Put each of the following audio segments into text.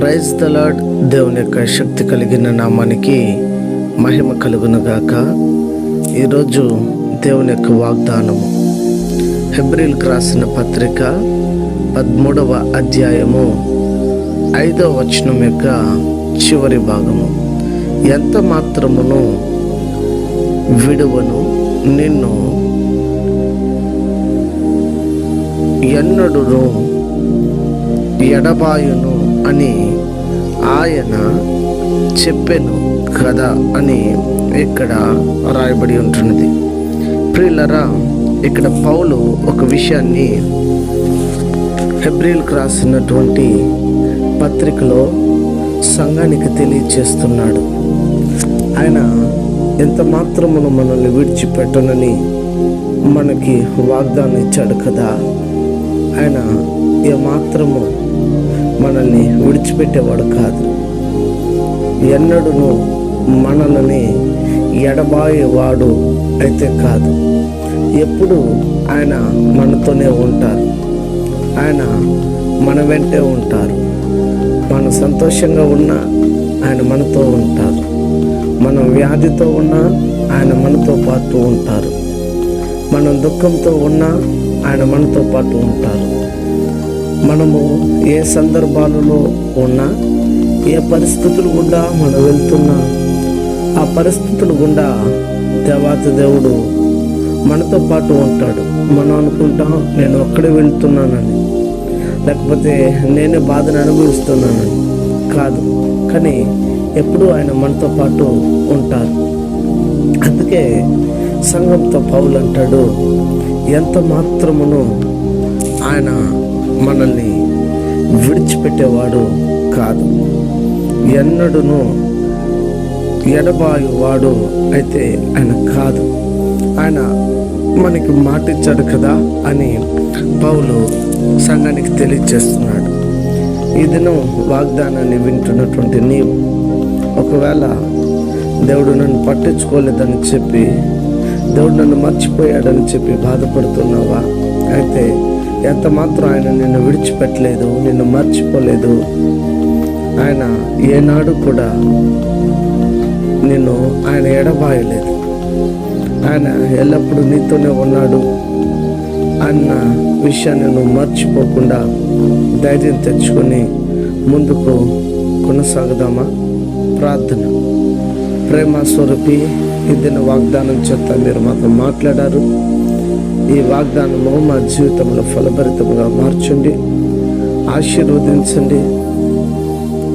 Praise the దేవుని యొక్క శక్తి కలిగిన నామానికి మహిమ కలుగునుగాక. ఈరోజు దేవుని యొక్క వాగ్దానము. హెబ్రిల్కి రాసిన పత్రిక పదమూడవ అధ్యాయము ఐదవ వచనం యొక్క చివరి భాగము. ఎంత మాత్రమును విడువను నిన్ను ఎన్నడును ఎడబాయును అని ఆయన చెప్పాను కదా అని ఇక్కడ రాయబడి ఉంటున్నది. ప్రియులరా ఇక్కడ పౌలు ఒక విషయాన్ని హెబ్రిల్కి రాసినటువంటి పత్రికలో సంఘానికి తెలియచేస్తున్నాడు. ఆయన ఎంత మాత్రమును మనల్ని విడిచిపెట్టనని మనకి వాగ్దానం ఇచ్చాడు కదా. ఆయన ఏమాత్రము మనల్ని విడిచిపెట్టేవాడు కాదు. ఎన్నడూను మనల్ని ఎడబాయేవాడు అయితే కాదు. ఎప్పుడు ఆయన మనతోనే ఉంటారు. ఆయన మన వెంటే ఉంటారు. మనం సంతోషంగా ఉన్నా ఆయన మనతో ఉంటారు. మనం వ్యాధితో ఉన్నా ఆయన మనతో పాటు ఉంటారు. మనం దుఃఖంతో ఉన్నా ఆయన మనతో పాటు ఉంటారు. మనము ఏ సందర్భాలలో ఉన్నా ఏ పరిస్థితులు గుండా మనం వెళ్తున్నా ఆ పరిస్థితులు గుండా దేవాత దేవుడు మనతో పాటు ఉంటాడు. మనం అనుకుంటాం నేను ఒక్కడే వెళ్తున్నానని. లేకపోతే నేనే బాధను అనుభవిస్తున్నానని. కాదు. కానీ ఎప్పుడూ ఆయన మనతో పాటు ఉంటారు. అందుకే సంఘంతో పౌలు అంటాడు ఎంత మాత్రమును ఆయన మనల్ని విడిచిపెట్టేవాడు కాదు. ఎన్నడూను ఎడబాయువాడు అయితే ఆయన కాదు. ఆయన మనకి మాట ఇచ్చాడు కదా అని పౌలు సంఘానికి తెలియజేస్తున్నాడు. ఈ దినం వాగ్దానాన్ని వింటున్నటువంటి నీవు ఒకవేళ దేవుడు నన్ను పట్టించుకోలేదని చెప్పి దేవుడు నన్ను మర్చిపోయాడని చెప్పి బాధపడుతున్నావా? అయితే ఎంత మాత్రం ఆయన నిన్ను విడిచిపెట్టలేదు నిన్ను మర్చిపోలేదు. ఆయన ఏనాడు కూడా నిన్ను ఆయన ఎడబాయలేదు. ఆయన ఎల్లప్పుడూ నీతోనే ఉన్నాడు. అన్న విషయాన్ని నువ్వు మర్చిపోకుండా ధైర్యం తెచ్చుకొని ముందుకు కొనసాగుదామా? ప్రార్థన. ప్రేమ స్వరూపి ఇదిన వాగ్దానం చేత మీరు మాతో మాట్లాడారు. ఈ వాగ్దానము మా జీవితంలో ఫలభరితంగా మార్చండి ఆశీర్వదించండి.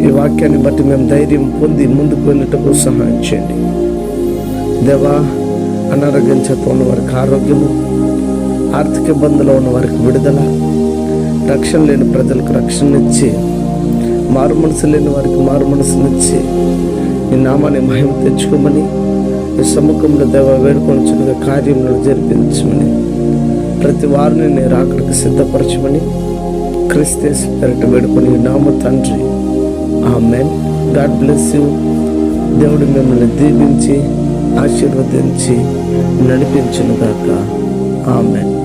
ఈ వాక్యాన్ని బట్టి మేము ధైర్యం పొంది ముందుకు వెళ్ళటకు సహాయం చేయండి. దేవా అనారోగ్యం చేత ఉన్న వారికి ఆరోగ్యము ఆర్థిక ఇబ్బందులో ఉన్న వారికి విడుదల రక్షణ లేని ప్రజలకు రక్షణ ఇచ్చి మారు మనసు లేని వారికి మారు మనసునిచ్చి నీ నామాన్ని మహిమ తెచ్చుకోమని నీ సముఖంలో దేవ వేడుకొంచుగా కార్యములను జరిపించమని. ప్రతి వారిని నేను రాకడికి సిద్ధపరచమని క్రిస్తేస్ పెరట వేడుకొని నామ తండ్రి. ఆమెన్. God bless you. దేవుడు మిమ్మల్ని దీవించి ఆశీర్వదించి నడిపించును గాక ఆమెన్.